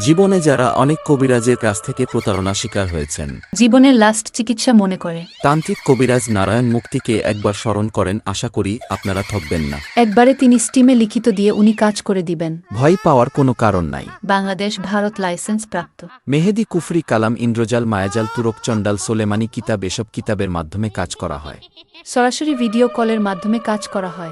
জীবনে যারা অনেক কবিরাজের কাছ থেকে প্রতারণা শিকার হয়েছেন। জীবনের লাস্ট চিকিৎসা মনে করে। তান্ত্রিক কবিরাজ নারায়ণ মুক্তিকে একবার স্মরণ করেন আশা করি আপনারা ঠকবেন না। একবারে তিনি স্টিমে লিখিত দিয়ে উনি কাজ করে দিবেন। ভয় পাওয়ার কোনো কারণ নাই। বাংলাদেশ ভারত লাইসেন্স প্রাপ্ত। মেহেদি কুফরি কালাম ইন্দ্রজাল মায়াজাল তুরক চণ্ডাল সোলেমানি কিতাব এসব কিতাবের মাধ্যমে কাজ করা হয়। সরাসরি ভিডিও কলের মাধ্যমে কাজ করা হয়।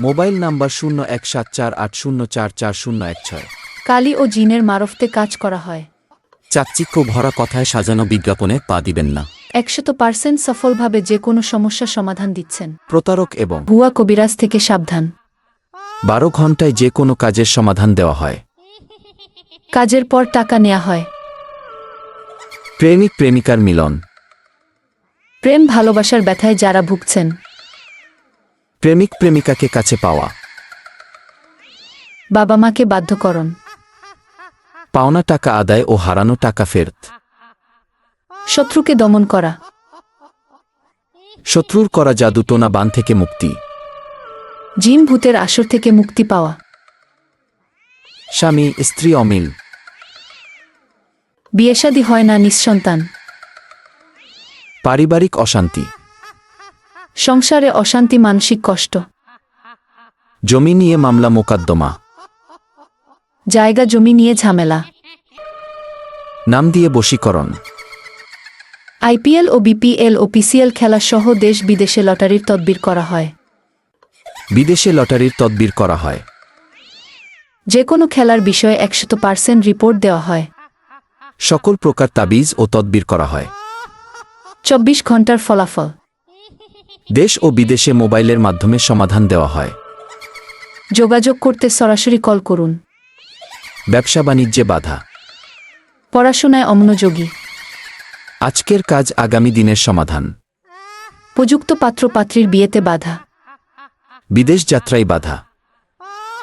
মোবাইল নাম্বার শূন্য এক সাত চার আট শূন্য চার চার শূন্য এক ছয়। কালি ও জিনের মারফতে কাজ করা হয়। চাকচিক্য ভরা কথায় সাজানো বিজ্ঞাপনে পা দিবেন না। একশত পার্সেন্ট সফলভাবে যে কোনো সমস্যা সমাধান দিচ্ছেন। প্রতারক এবং ভুয়া কবিরাজ থেকে সাবধান। বারো ঘন্টায় যে কোনো কাজের সমাধান দেওয়া হয়। কাজের পর টাকা নেওয়া হয়। প্রেমিক প্রেমিকার মিলন। প্রেম ভালোবাসার ব্যথায় যারা ভুগছেন। প্রেমিক প্রেমিকাকে কাছে পাওয়া। বাবা মাকে বাধ্যকরণ। পাওনা টাকা আদায় ও হারানো টাকা ফেরত। শত্রুকে দমন করা। শত্রুর করা জাদু টোনা বান থেকে মুক্তি। জিন ভূতের আসর থেকে মুক্তি পাওয়া। স্বামী স্ত্রী অমিল। বিয়েশাদী হয় না নিঃসন্তান। পারিবারিক অশান্তি। সংসারে অশান্তি মানসিক কষ্ট। জমি নিয়ে মামলা মোকদ্দমা। জায়গা জমি নিয়ে ঝামেলা। নাম দিয়ে বশীকরণ। আইপিএল ও বিপিএল ও পিসিএল খেলা সহ দেশ বিদেশে লটারির তদবির করা হয়। বিদেশে লটারির তদবির করা হয়। যে কোনো খেলার বিষয়ে একশত পার্সেন্ট রিপোর্ট দেওয়া হয়। সকল প্রকার তাবিজ ও তদবির করা হয়। চব্বিশ ঘণ্টার ফলাফল। দেশ ও বিদেশে মোবাইলের মাধ্যমে সমাধান দেওয়া হয়। যোগাযোগ করতে সরাসরি কল করুন। ব্যবসা বাণিজ্যে বাধা। পড়াশোনায় অমনোযোগী। আজকের কাজ আগামী দিনের সমাধান। উপযুক্ত পাত্র পাত্রীর বিয়েতে বাধা। বিদেশ যাত্রায় বাধা।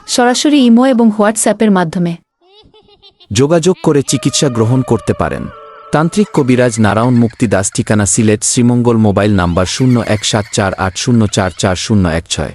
সরাসরি ইমো এবং হোয়াটসঅ্যাপের মাধ্যমে। যোগাযোগ করে চিকিৎসা গ্রহণ করতে পারেন। তান্ত্রিক কবিরাজ নারায়ণ মুক্তি দাস ঠিকানা সিলেট শ্রীমঙ্গল মোবাইল নাম্বার শূন্য এক সাত চার আট শূন্য চার চার শূন্য এক ছয়।